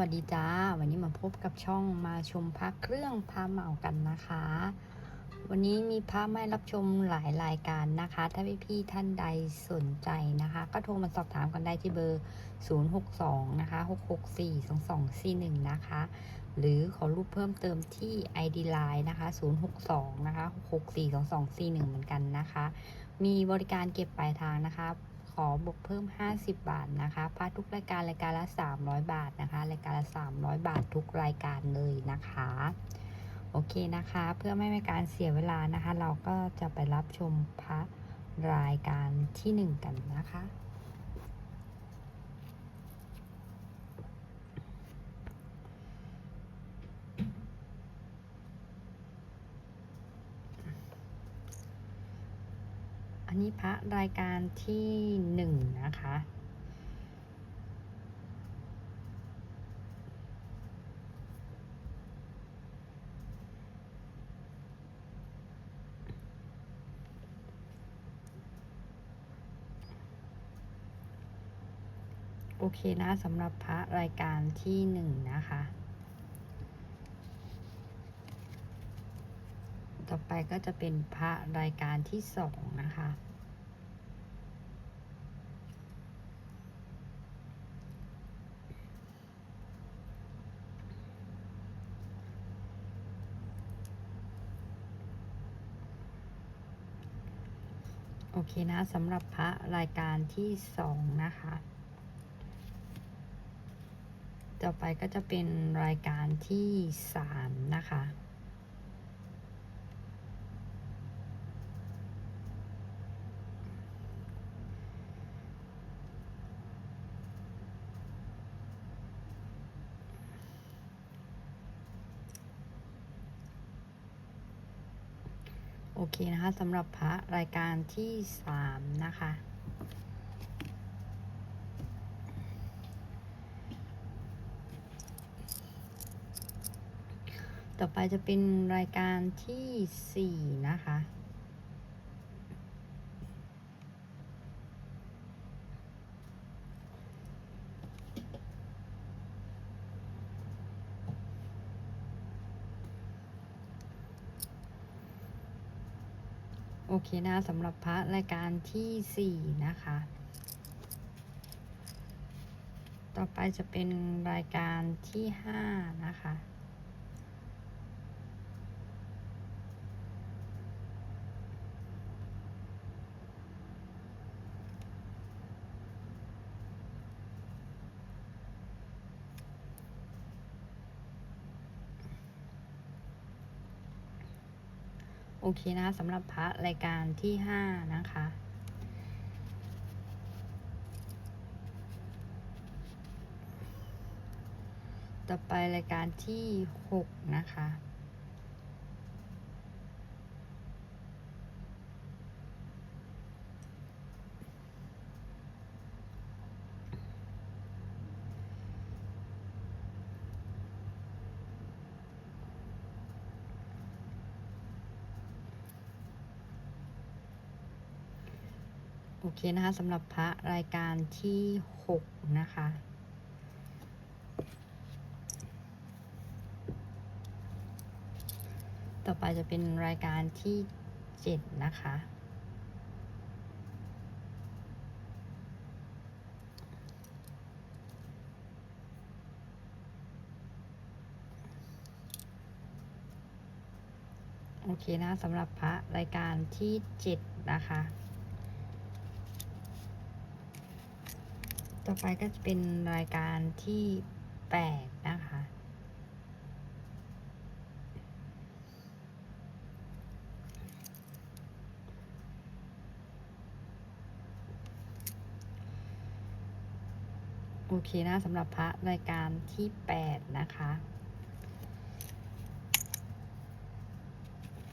วัสดีจ้า วันนี้มาพบกับช่องมาชมพระเครื่องพระเหมากันนะคะ วันนี้มีพระไม่รับชมหลายรายการนะคะ ถ้าพี่พี่ๆท่านใดสนใจนะคะ ก็โทรมาสอบถามกันได้ที่เบอร์ 062 นะคะ 664 2241 นะคะ หรือขอรูปเพิ่มเติมที่ ID Line นะคะ 062 นะคะ 664 2241 เหมือนกันนะคะ มีบริการเก็บปลายทางนะคะ ขอบวกเพิ่ม 50 บาทนะคะพาทุกรายการรายการละ 300 บาทนะคะ รายการละ 300 บาททุกรายการเลยนะคะ โอเคนะคะ เพื่อไม่ให้การเสียเวลานะคะ เราก็จะไปรับชมพระรายการที่ 1 กันนะคะ นนี้พระรายการที่หนึ่งนะคะ โอเคนะสำหรับพระรายการที่หนึ่งนะคะ ต่อ ไปก็จะเป็นพระรายการที่สองนะคะ โอเคนะสำหรับพระรายการที่สองนะคะต่อไปก็จะเป็นรายการที่สามนะคะ เคนะคะสำหรับพระรายการที่สามนะคะ ต่อไปจะเป็นรายการที่สี่นะคะ เคนะสำหรับพระรายการที่สี่นะคะ ต่อไปจะเป็นรายการที่ห้านะคะ เคนะสำหรับพระรายการที่ห้านะคะ ต่อไปรายการที่หกนะคะ เคนะคะสำหรับพระรายการที่หกนะคะ ต่อไปจะเป็นรายการที่เจ็ดนะคะ โอเคนะสำหรับพระรายการที่เจ็ดนะคะ ต่อไปก็จะเป็นรายการที่แปดนะคะ โอเคนะสำหรับพระรายการที่แปดนะคะ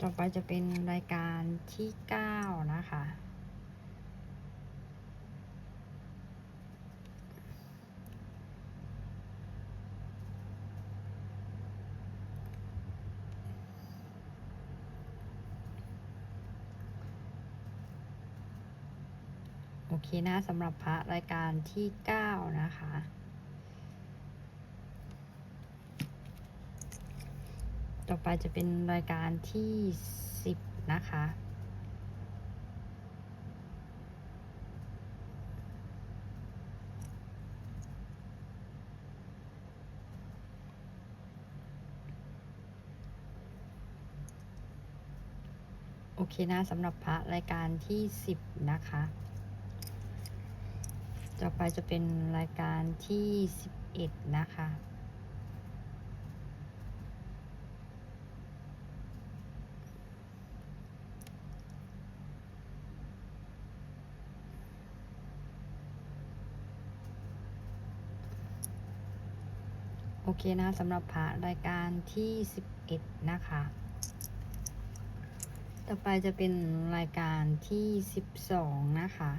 ต่อไปจะเป็นรายการที่เก้านะคะ โอเคนะสำหรับพระรายการที่ 9 นะคะ ต่อไปจะเป็นรายการที่สิบนะคะโอเคนะสำหรับพระรายการที่สิบนะคะ ต่อไปจะเป็นรายการที่สิบเอ็ดนะคะ โอเคนะสำหรับพระรายการที่สิบเอ็ดนะคะ ต่อไปจะเป็นรายการที่สิบสองนะคะ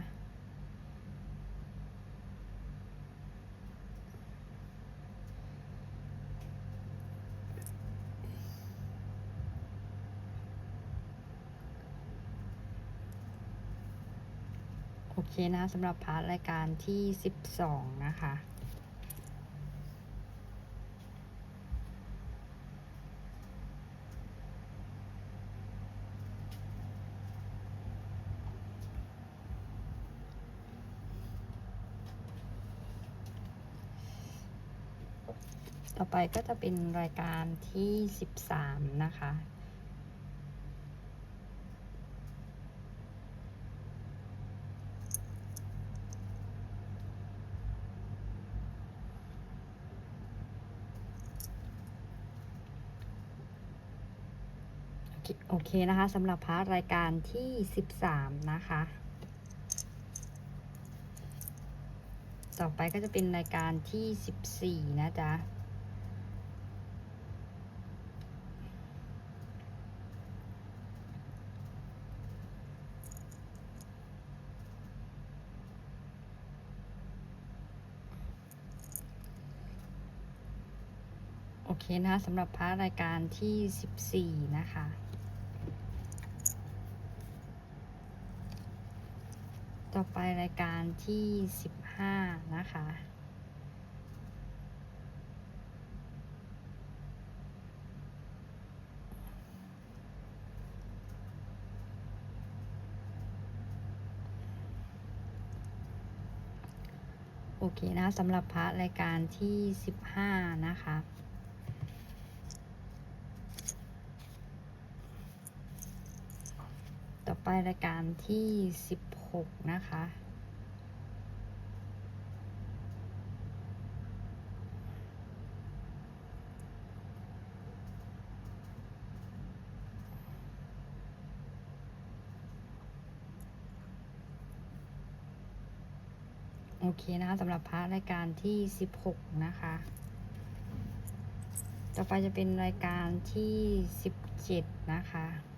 โอเคนะสำหรับพาร์ทรายการที่สิบสองนะคะ ต่อไปก็จะเป็นรายการที่สิบสามนะคะ โอเคนะคะสำหรับพาร์ทรายการที่ 13 นะคะ ต่อไปก็จะเป็นรายการที่ 14 นะจ๊ะโอเคนะคะสำหรับพาร์ทรายการที่ 14 นะคะ ต่อไปรายการที่15นะคะ โอเคนะสำหรับพร์ทรายการที่15นะคะต่อไปรายการที่ 16 นะคะ โอเคนะคะสำหรับพาร์ทรายการที่ 16 นะคะ ต่อไปจะเป็นรายการที่ 17 นะคะ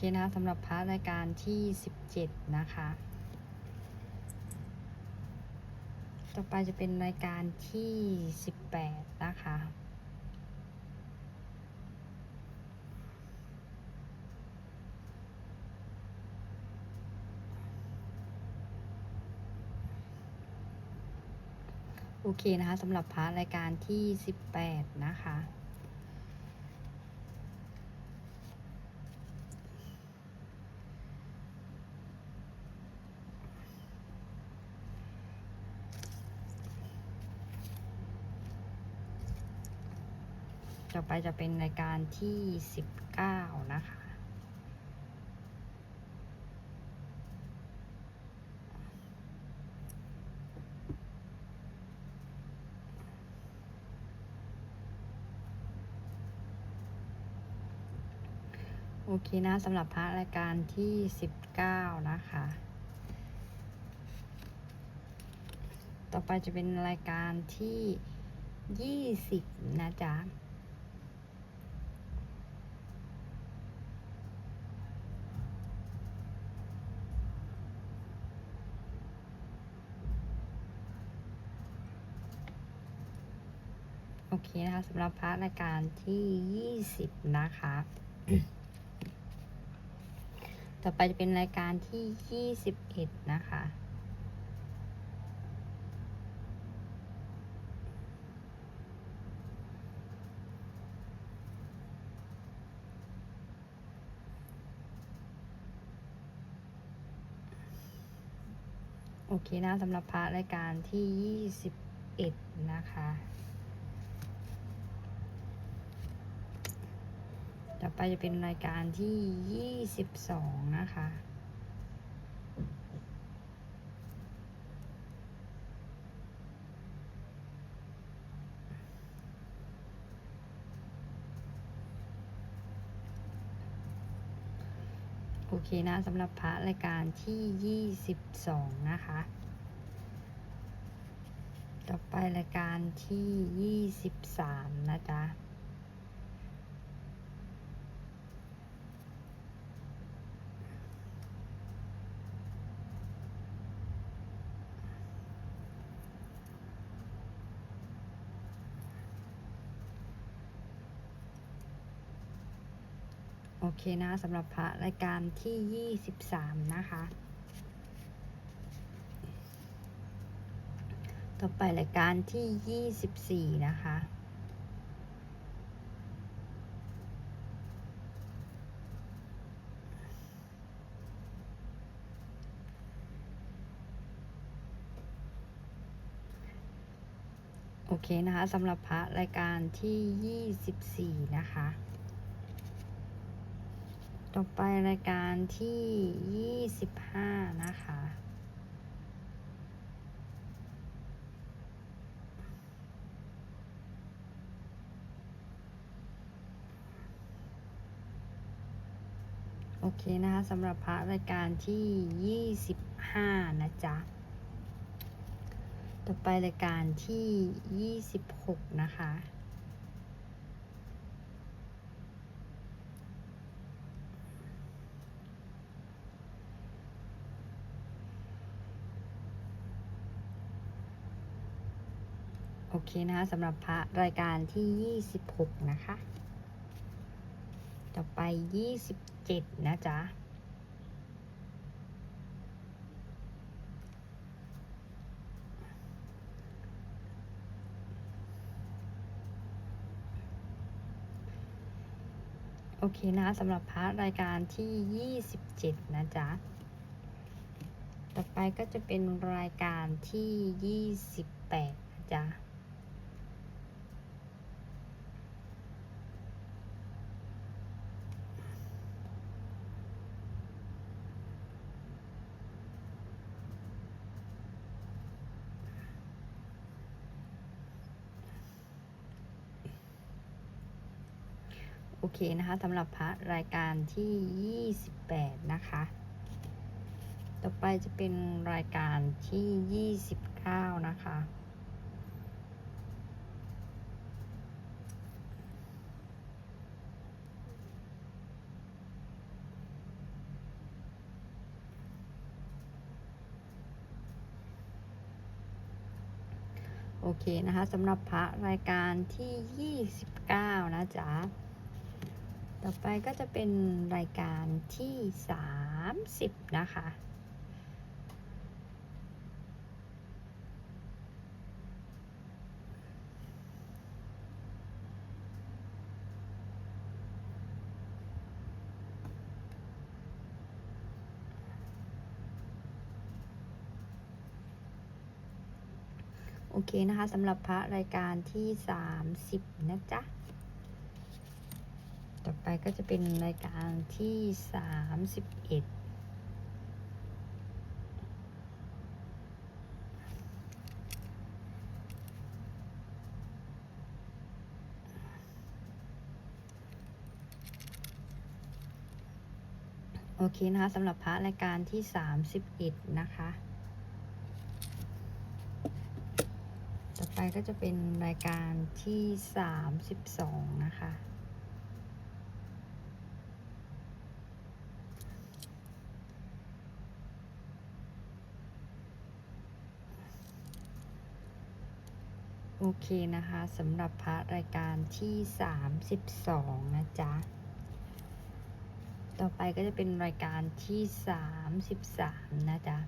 เคนะสำหรับพาร์ทรายการที่ 17 นะคะ ต่อไปจะเป็นรายการที่ 18 นะคะโอเคนะคะสำหรับพาร์ทรายการที่ 18 นะคะ ไปจะเป็นรายการที่19นะคะ โอเคนะสำหรับพร์ทรายการที่19นะคะ ต่อไปจะเป็นรายการที่20นะจ๊ะ เคนะคะสำหรับพาร์ทรายการที่ 20 นะคะ ต่อไปจะเป็นรายการที่ 21 นะคะโอเคนะสำหรับพาร์ทรายการที่ 21 นะคะ ไปจะเป็นรายการที่ 22 นะคะ โอเคนะสำหรับพระรายการที่ 22 นะคะ ต่อไปรายการที่ 23 นะจ๊ะ เคนะสำหรับพระรายการที่ 23 นะคะ ต่อไปรายการที่ 24 นะคะโอเคนะคะสำหรับพระรายการที่ 24 นะคะ ต่อไปรายการที่25นะคะ โอเคนะคะสำหรับพระรายการที่25นะจ๊ะ ต่อไปรายการที่26นะคะ เคนะคะสำหรับพระรายการที่ 26 นะคะ ต่อไป 27 นะจ๊ะโอเคนะคะสำหรับพระรายการที่ 27 นะจ๊ะ ต่อไปก็จะเป็นรายการที่ 28 นะจ๊ะ โอเคนะคะสำหรับพระรายการที่ 28 นะคะ ต่อไปจะเป็นรายการที่ 29 นะคะ โอเคนะคะสำหรับพระรายการที่ 29 นะจ๊ะ ต่อไปก็จะเป็นรายการที่ 30 นะคะ โอเคนะคะสำหรับพระรายการที่ 30 นะจ๊ะ ไปก็จะเป็นรายการที่31โอเคนะคะสำหรับพระรายการที่31นะคะ ต่อไปก็จะเป็นรายการที่32นะคะ อเคนะคะสำหรับพระรายการที่ 32 นะจ๊ะ ต่อไปก็จะเป็นรายการที่ 33 นะจ๊ะ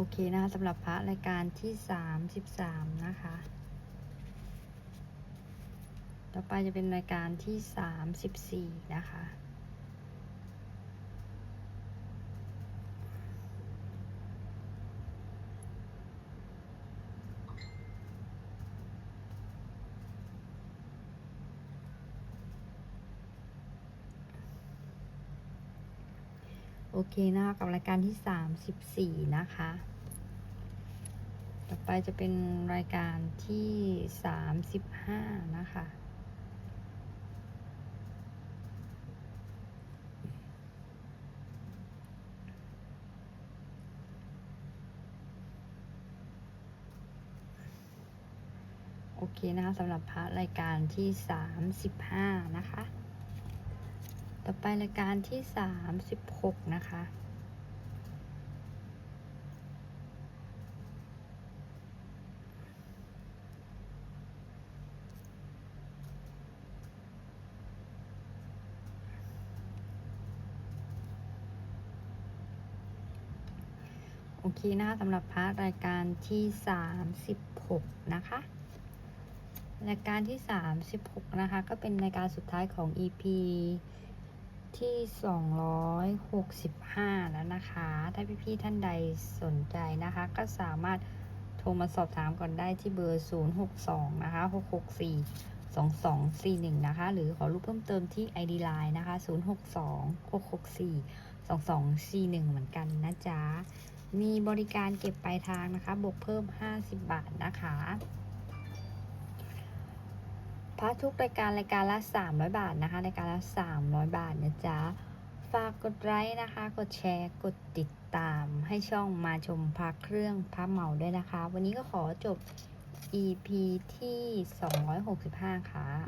อเคนะคะสำหรับพระรายการที่สามสิบสามนะคะ ต่อไปจะเป็นรายการที่สามสิบสี่นะคะ เคนะคะกับรายการที่ 34 นะคะ ต่อไปจะเป็นรายการที่ 35 นะคะโอเคนะคะสำหรับพระรายการที่ 35 นะคะ ต่อไปรายการที่36นะคะ โอเคนะคะสำหรับพาร์ทรายการที่36นะคะรายการที่ 36 นะคะ ก็เป็นรายการสุดท้ายของ EP ที่ 265 แล้วนะคะ ถ้าพี่ๆท่านใดสนใจนะคะ ก็สามารถโทรมาสอบถามก่อนได้ที่เบอร์ 062 นะคะ 664 2241 นะคะ หรือขอรูปเพิ่มเติมที่ ID Line นะคะ 062 664 2241 เหมือนกันนะจ๊ะ มีบริการเก็บปลายทางนะคะ บวกเพิ่ม 50 บาทนะคะ พระทุกรายการรายการละ 300 บาทนะคะรายการละ 300 บาทนะจ๊ะ ฝากกดไลค์นะคะ กดแชร์ กดติดตามให้ช่องมาชมพระเครื่องพระเหมาด้วยนะคะ วันนี้ก็ขอจบ EP ที่ 265 ค่ะ